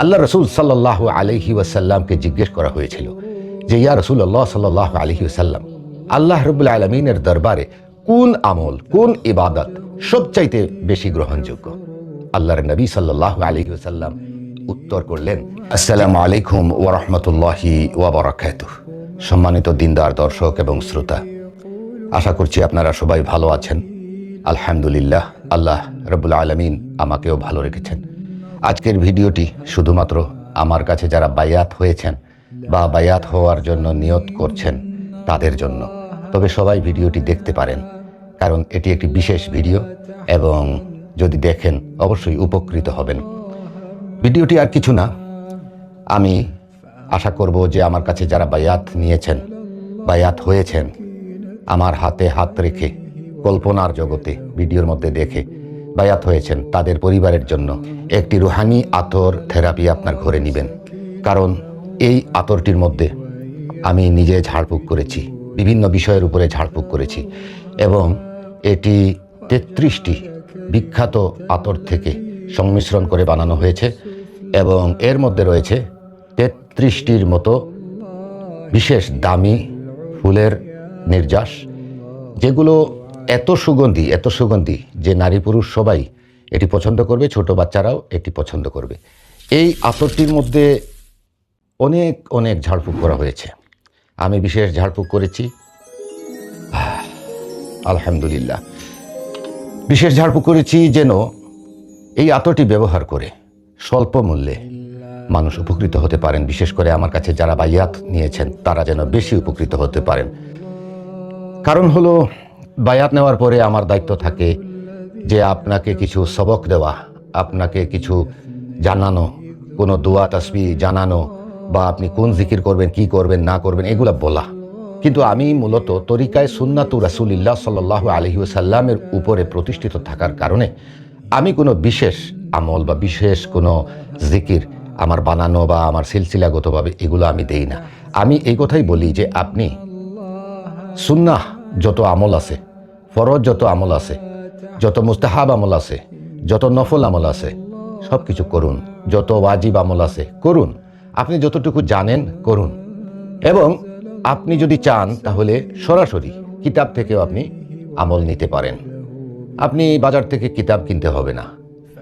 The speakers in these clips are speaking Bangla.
আল্লাহ রসুল সাল্লাহ আলহি ওয়াসাল্লামকে জিজ্ঞেস করা হয়েছিল যে, ইয়া রসুল আল্লাহ সাল্লাহ আলহি ওসাল্লাম আল্লাহ রবুল আলমিনের দরবারে কোন আমল, কোন ইবাদত সবচাইতে বেশি গ্রহণযোগ্য? আল্লাহর নবী সাল্লাহ আলহি ওসাল্লাম উত্তর করলেন, আসসালামু আলাইকুম ওরহমতুল্লাহি ওয়াবারাকাত সম্মানিত দিনদার, দর্শক এবং শ্রোতা, আশা করছি আপনারা সবাই ভালো আছেন। আলহামদুলিল্লাহ, আল্লাহ রবুল আলমিন আমাকেও ভালো রেখেছেন। আজকের ভিডিওটি শুধুমাত্র আমার কাছে যারা বায়াত হয়েছেন বা বায়াত হওয়ার জন্য নিয়ত করছেন তাদের জন্য। তবে সবাই ভিডিওটি দেখতে পারেন, কারণ এটি একটি বিশেষ ভিডিও এবং যদি দেখেন, অবশ্যই উপকৃত হবেন। ভিডিওটি আর কিছু না। আমি আশা করব যে আমার কাছে যারা বায়াত নিয়েছেন, বায়াত হয়েছেন, আমার হাতে হাত রেখে কল্পনার জগতে, ভিডিওর মধ্যে দেখে বায়াত হয়েছেন তাদের পরিবারের জন্য। একটি রুহানি আতর থেরাপি আপনার ঘরে নেবেন। কারণ এই আতরটির মধ্যে আমি নিজে ঝাড়ফুঁক করেছি, বিভিন্ন বিষয়ের উপরে ঝাড়ফুঁক করেছি এবং এটি তেত্রিশটি বিখ্যাত আতর থেকে সংমিশ্রণ করে বানানো হয়েছে এবং এর মধ্যে রয়েছে তেত্রিশটির মতো বিশেষ দামি ফুলের নির্যাস, যেগুলো এত সুগন্ধি এত সুগন্ধি যে নারী পুরুষ সবাই এটি পছন্দ করবে, ছোট বাচ্চারাও এটি পছন্দ করবে। এই আতরটির মধ্যে অনেক অনেক ঝাড়ফুঁক করা হয়েছে। আমি বিশেষ ঝাড়ফুঁক করেছি। আলহামদুলিল্লাহ। বিশেষ ঝাড়ফুঁক করেছি যেন এই আতরটি ব্যবহার করে স্বল্প মূল্যে মানুষ উপকৃত হতে পারেন। বিশেষ করে আমার কাছে যারা বাইয়াত নিয়েছেন, তারা যেন বেশি উপকৃত হতে পারেন। কারণ হলো বায়াত নেওয়ার পরে আমার দায়িত্ব থাকে যে আপনাকে কিছু সবক দেওয়া, আপনাকে কিছু জানানো, কোনো দোয়া তাসবি জানানো, বা আপনি কোন জিকির করবেন, কি করবেন, না করবেন, এগুলা বলা। কিন্তু আমি মূলত তরিকায় সুন্নাতু রাসুলিল্লাহ আলহি সাল্লামের উপরে প্রতিষ্ঠিত থাকার কারণে আমি কোনো বিশেষ আমল বা বিশেষ কোনো জিকির আমার বানানো বা আমার সিলসিলাগতভাবে এগুলো আমি দেই না। আমি এই কথাই বলি যে আপনি সুন্নাহ যত আমল আছে ফরজ যত আমল আছে, যত মুস্তাহাব আমল আছে, যত নফল আমল আছে সব কিছু করুন। যত ওয়াজিব আমল আছে, করুন। আপনি যতটুকু জানেন, করুন। এবং আপনি যদি চান, তাহলে সরাসরি কিতাব থেকেও আপনি আমল নিতে পারেন। আপনি বাজার থেকে কিতাব কিনতে হবে না।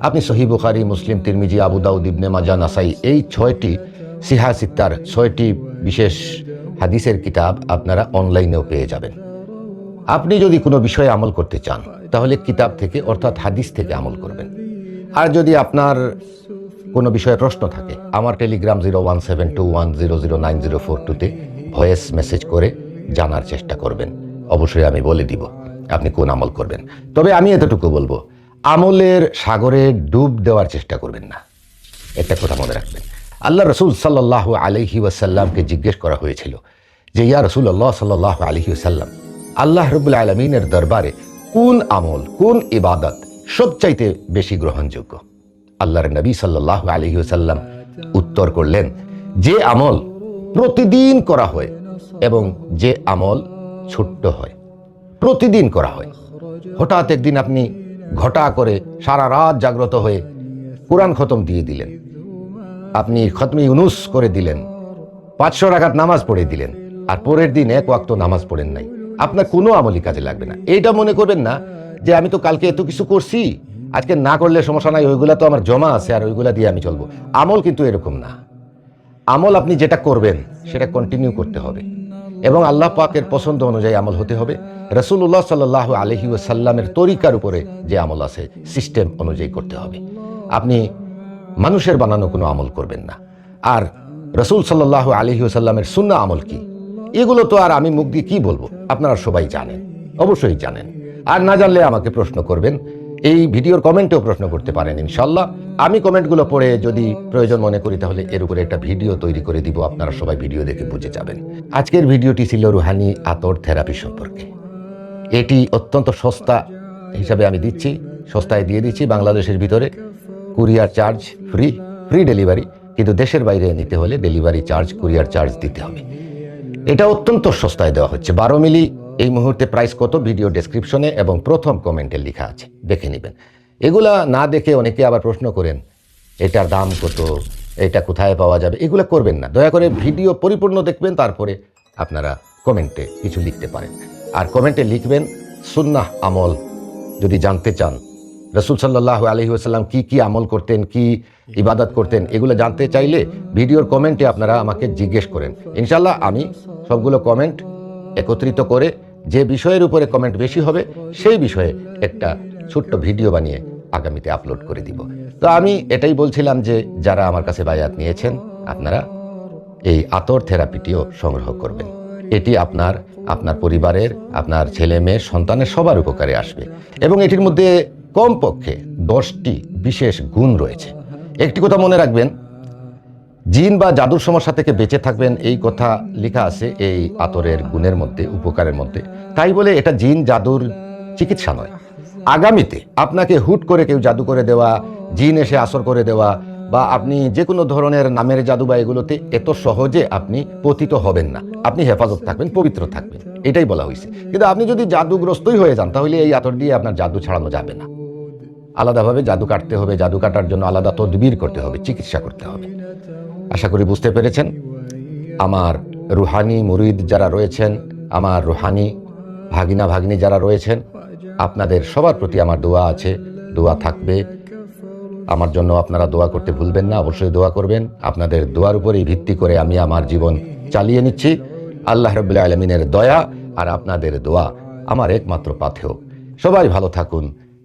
আপনি সহি বুখারি, মুসলিম, তিরমিজি, আবু দাউদ, ইবনে মাজা, নাসাই, এই ছয়টি সিহা সিত্তার ছয়টি বিশেষ হাদিসের কিতাব আপনারা অনলাইনেও পেয়ে যাবেন। আপনি যদি কোনো বিষয়ে আমল করতে চান, তাহলে কিতাব থেকে, অর্থাৎ হাদিস থেকে আমল করবেন। আর যদি আপনার কোনো বিষয়ে প্রশ্ন থাকে, আমার Telegram zero one seven two one zero zero nine zero four টুতে ভয়েস মেসেজ করে জানার চেষ্টা করবেন। অবশ্যই আমি বলে দিব আপনি কোন আমল করবেন। তবে আমি এতটুকু বলব, আমলের সাগরে ডুব দেওয়ার চেষ্টা করবেন না। একটা কথা মনে রাখবেন আল্লাহ রসুল সাল্লাহ আলহি ওয়াসাল্লামকে জিজ্ঞেস করা হয়েছিল যে, ইয়া রসুল আল্লাহ সাল্লাহ আলহি ওসাল্লাম আল্লাহ রবুল আলমিনের দরবারে কোন আমল, কোন ইবাদত সবচাইতে বেশি গ্রহণযোগ্য? আল্লাহর নবী সাল্লাহ আলহি ওসাল্লাম উত্তর করলেন, যে আমল প্রতিদিন করা হয় এবং যে আমল ছোট্ট হয়, প্রতিদিন করা হয়। হঠাৎ একদিন আপনি ঘটা করে সারা রাত জাগ্রত হয়ে কোরআন খতম দিয়ে দিলেন। আপনি খতমি ইউনুস করে দিলেন, পাঁচশো রাখাত নামাজ পড়ে দিলেন, আর পরের দিন এক ওয়াক্ত নামাজ পড়েন নাই। আপনার কোনো আমলই কাজে লাগবে না। এইটা মনে করবেন না যে আমি তো কালকে এত কিছু করছি, আজকে না করলে সমস্যা নাই, ওইগুলা তো আমার জমা আছে আর ওইগুলা দিয়ে আমি চলবো। আমল কিন্তু এরকম না। আমল আপনি যেটা করবেন, সেটা কন্টিনিউ করতে হবে। এবং আল্লাহ পাকের পছন্দ অনুযায়ী আমল হতে হবে। রসুল্লাহ সাল্লাহ আলহি সাল্লামের তরিকার উপরে যে আমল আছে সিস্টেম অনুযায়ী করতে হবে। আপনি মানুষের বানানো কোনো আমল করবেন না। আর রসুল সাল্লাহ আলহি সাল্লামের সুন্না আমল কি? এগুলো তো আর আমি মুখ দিয়ে কি বলব? আপনারা সবাই জানেন, অবশ্যই জানেন। আর না জানলে আমাকে প্রশ্ন করবেন। এই ভিডিওর কমেন্টেও প্রশ্ন করতে পারেন, ইনশাল্লাহ। আমি কমেন্টগুলো পড়ে যদি প্রয়োজন মনে করি, তাহলে এর উপরে একটা ভিডিও তৈরি করে দিব, আপনারা সবাই ভিডিও দেখে বুঝে যাবেন। আজকের ভিডিওটি ছিল রুহানি আতর থেরাপি সম্পর্কে। এটি অত্যন্ত সস্তা হিসাবে আমি দিচ্ছি, সস্তায় দিয়ে দিচ্ছি বাংলাদেশের ভিতরে। Courier charge free free delivery. কিন্তু দেশের বাইরে নিতে হলে ডেলিভারি চার্জ, কুরিয়ার চার্জ দিতে হবে। এটা অত্যন্ত সস্তায় দেওয়া হচ্ছে। বারো মিলি এই মুহূর্তে প্রাইস কত? ভিডিও ডেসক্রিপশনে এবং প্রথম কমেন্টে লেখা আছে। দেখে নেবেন। এগুলা না দেখে অনেকে আবার প্রশ্ন করেন, এটার দাম কত? এটা কোথায় পাওয়া যাবে? এগুলো করবেন না। দয়া করে ভিডিও পরিপূর্ণ দেখবেন, তারপরে আপনারা কমেন্টে কিছু লিখতে পারেন। আর কমেন্টে লিখবেন, সুন্নাহ আমল। যদি জানতে চান, রসুল সাল্লাহ আলহি কী কী আমল করতেন, কি ইবাদত করতেন। এগুলো জানতে চাইলে ভিডিওর কমেন্টে আপনারা আমাকে জিজ্ঞেস করেন। ইনশাল্লাহ আমি সবগুলো কমেন্ট একত্রিত করে যে বিষয়ের উপরে কমেন্ট বেশি হবে, সেই বিষয়ে একটা ছোট্ট ভিডিও বানিয়ে আগামীতে আপলোড করে দিব। তো আমি এটাই বলছিলাম যে যারা আমার কাছে বায়াত নিয়েছেন, আপনারা এই আতর থেরাপিটিও সংগ্রহ করবেন। এটি আপনার আপনার পরিবারের, আপনার ছেলে মেয়ের সন্তানের সবার উপকারে আসবে। এবং এটির মধ্যে কমপক্ষে দশটি বিশেষ গুণ রয়েছে। একটি কথা মনে রাখবেন, জিন বা জাদুর সমস্যা থেকে বেঁচে থাকবেন এই কথা লেখা আছে এই আতরের গুণের মধ্যে, উপকারের মধ্যে। তাই বলে এটা জিন জাদুর চিকিৎসা নয়। আগামীতে আপনাকে হুট করে কেউ জাদু করে দেওয়া, জিন এসে আসর করে দেওয়া বা আপনি যে কোনো ধরনের নামের জাদু বা এগুলোতে এত সহজে আপনি পতিত হবেন না। আপনি হেফাজত থাকবেন, পবিত্র থাকবেন। এটাই বলা হয়েছে। কিন্তু আপনি যদি জাদুগ্রস্তই হয়ে যান, তাহলে এই আতর দিয়ে আপনার জাদু ছাড়ানো যাবে না। আলাদাভাবে জাদু কাটতে হবে, জাদু কাটার জন্য আলাদা তদবির করতে হবে, চিকিৎসা করতে হবে। আশা করি বুঝতে পেরেছেন? আমার রুহানি মুরিদ যারা রয়েছেন, আমার রুহানি ভাগিনা ভাগিনী যারা রয়েছেন, আপনাদের সবার প্রতি আমার দোয়া আছে, দোয়া থাকবে। আমার জন্য আপনারা দোয়া করতে ভুলবেন না, অবশ্যই দোয়া করবেন। আপনাদের দোয়ার উপরেই ভিত্তি করে আমি আমার জীবন চালিয়ে নিচ্ছি। আল্লাহ রবুল্লা আলমিনের দয়া আর আপনাদের দোয়া আমার একমাত্র পাথেও সবাই ভালো থাকুন